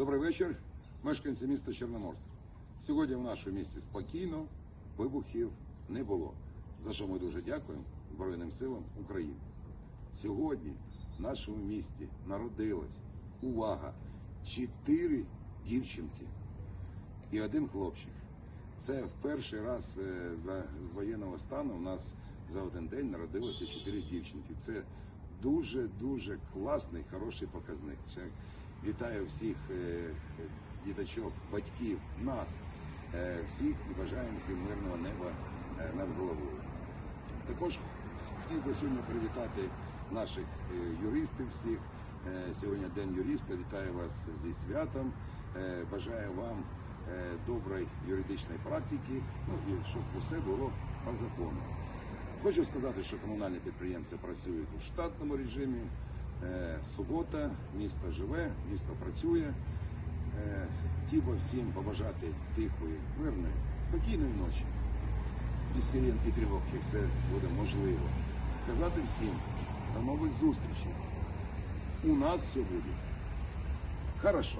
Добрий вечір, мешканці міста Чорноморськ. Сьогодні в нашому місті спокійно, вибухів не було. За що ми дуже дякуємо Збройним силам України. Сьогодні в нашому місті народилось, увага, чотири дівчинки і один хлопчик. Це в перший раз е, за з воєнного стану у нас за один день народилося чотири дівчинки. Це дуже дуже класний, хороший показник. Вітаю всіх е, діточок, батьків, нас, е, всіх і бажаємо всім мирного неба е, над головою. Також хотів би сьогодні привітати наших е, юристів всіх. Е, Сьогодні День юриста. Вітаю вас зі святом. Е, Бажаю вам е, доброї юридичної практики, ну і щоб усе було по закону. Хочу сказати, що комунальні підприємства працюють у штатному режимі. Е, Субота, місто живе, місто працює. Хіба всім побажати тихої, мирної, спокійної ночі без сирен і тривог, як все буде можливо. Сказати всім до нових зустрічей. У нас все буде хорошо.